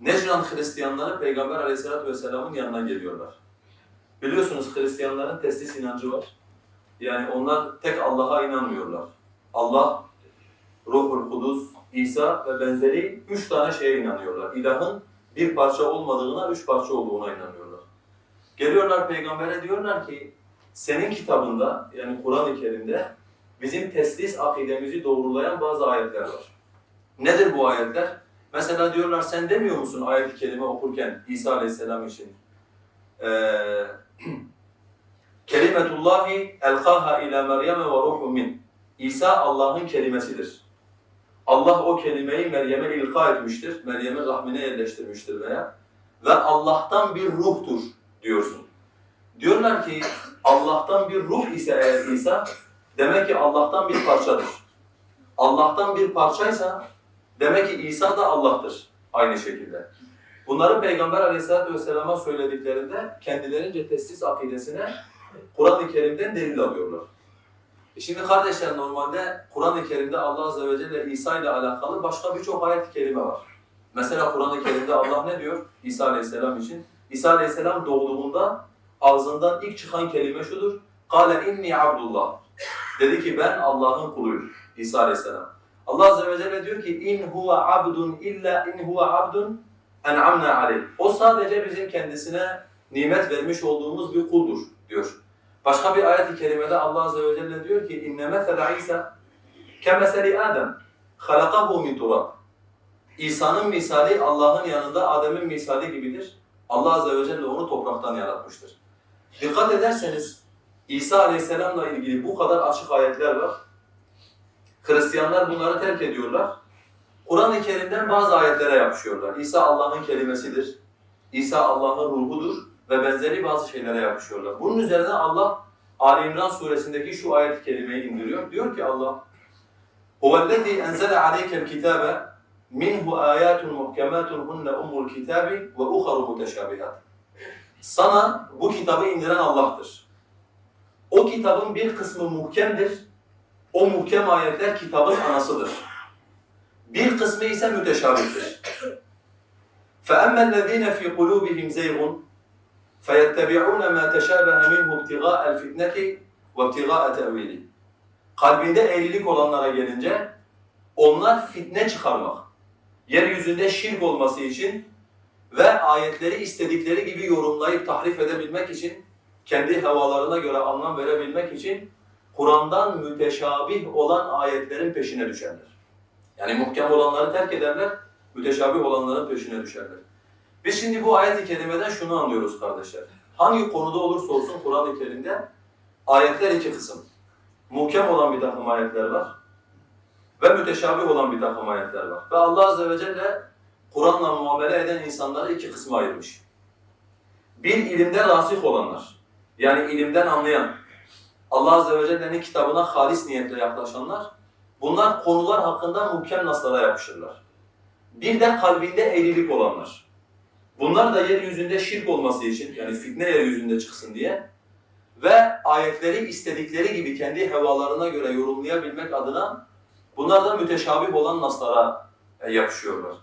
Necran Hristiyanları Peygamber Aleyhisselatü Vesselam'ın yanına geliyorlar. Biliyorsunuz Hristiyanların teslis inancı var. Yani onlar tek Allah'a inanmıyorlar. Allah, Ruhul Kudüs, İsa ve benzeri üç tane şeye inanıyorlar. İlahın bir parça olmadığına, üç parça olduğuna inanıyorlar. Geliyorlar peygambere diyorlar ki, senin kitabında yani Kur'an-ı Kerim'de bizim teslis akidemizi doğrulayan bazı ayetler var. Nedir bu ayetler? Mesela diyorlar sen demiyor musun ayet-i kerime okurken İsa Aleyhisselam için? Ee, Kelimetullahi elkaha ila Meryem ve ruhu min. İsa Allah'ın kelimesidir. Allah o kelimeyi Meryem'e ilka etmiştir, Meryem'in rahmine yerleştirmiştir veya ve Allah'tan bir ruhtur diyorsun. Diyorlar ki Allah'tan bir ruh ise eğer İsa demek ki Allah'tan bir parçadır. Allah'tan bir parçaysa demek ki İsa da Allah'tır aynı şekilde. Bunları Peygamber Aleyhisselatü Vesselam'a söylediklerinde kendilerince teslis akidesine Kur'an-ı Kerim'den delil alıyorlar. E Şimdi kardeşler normalde Kur'an-ı Kerim'de Allah Azze ve Celle İsa ile alakalı başka birçok ayet-i kerime var. Mesela Kur'an-ı Kerim'de Allah ne diyor İsa Aleyhisselam için? İsa Aleyhisselam doğduğunda ağzından ilk çıkan kelime şudur. قَالَ inni Abdullah. Dedi ki ben Allah'ın kuluyum. İsa Aleyhisselam. Allah Azze ve Celle diyor ki in huve abdun illa in huve abdun en'amna aleyh. O sadece bizim kendisine nimet vermiş olduğumuz bir kuldur diyor. Başka bir ayet-i kerimede Allah Azze ve Celle diyor ki inne mesele İsa kemeseli Adem halakahu min turab. İsa'nın misali Allah'ın yanında Adem'in misali gibidir. Allah Azze ve Celle onu topraktan yaratmıştır. Dikkat ederseniz İsa Aleyhisselam'la ilgili bu kadar açık ayetler var. Hristiyanlar bunları terk ediyorlar. Kur'an-ı Kerim'den bazı ayetlere yapışıyorlar. İsa Allah'ın kelimesidir. İsa Allah'ın ruhudur ve benzeri bazı şeylere yapışıyorlar. Bunun üzerine Allah Ali İmran suresindeki şu ayet-i kerimeyi indiriyor. Diyor ki Allah هُوَالَّذ۪ي اَنْزَلَ عَلَيْكَ الْكِتَابَ مِنْهُ آيَاتٌ مُحْكَمَاتٌ هُنَّ اُمُّ الْكِتَابِ وَاُخَرُ مُتَشَابِهَاتٌ Sana bu kitabı indiren Allah'tır. O kitabın bir kısmı muhkemdir. O muhkem ayetler kitabın anasıdır. Bir kısmı ise müteşabihtir. فَأَمَّا الَّذ۪ينَ فِي قُلُوبِهِمْ زَيْغٌ فَيَتَّبِعُونَ مَا تَشَابَهَ مِنْهُ ابْتِغَاءَ الْفِتْنَةِ وَابْتِغَاءَ تَأْوِيلِ Kalbinde eğrilik olanlara gelince onlar fitne çıkarmak, yeryüzünde şirk olması için ve ayetleri istedikleri gibi yorumlayıp tahrif edebilmek için, kendi havalarına göre anlam verebilmek için Kur'an'dan müteşabih olan ayetlerin peşine düşerler. Yani muhkem olanları terk ederler, müteşabih olanların peşine düşerler. Biz şimdi bu ayet-i kerimeden şunu anlıyoruz kardeşler. Hangi konuda olursa olsun Kur'an-ı Kerim'de ayetler iki kısım. Muhkem olan bir takım ayetler var ve müteşabih olan bir takım ayetler var. Ve Allah Azze ve Celle Kur'an'la muamele eden insanları iki kısma ayırmış. Bir ilimde rasih olanlar, yani ilimden anlayan, Allah Azze ve Celle'nin kitabına halis niyetle yaklaşanlar, bunlar konular hakkında muhkem naslara yapışırlar. Bir de kalbinde eğrilik olanlar. Bunlar da yeryüzünde şirk olması için, yani fitne yeryüzünde çıksın diye ve ayetleri istedikleri gibi kendi hevalarına göre yorumlayabilmek adına bunlar da müteşabih olan naslara e, yapışıyorlar.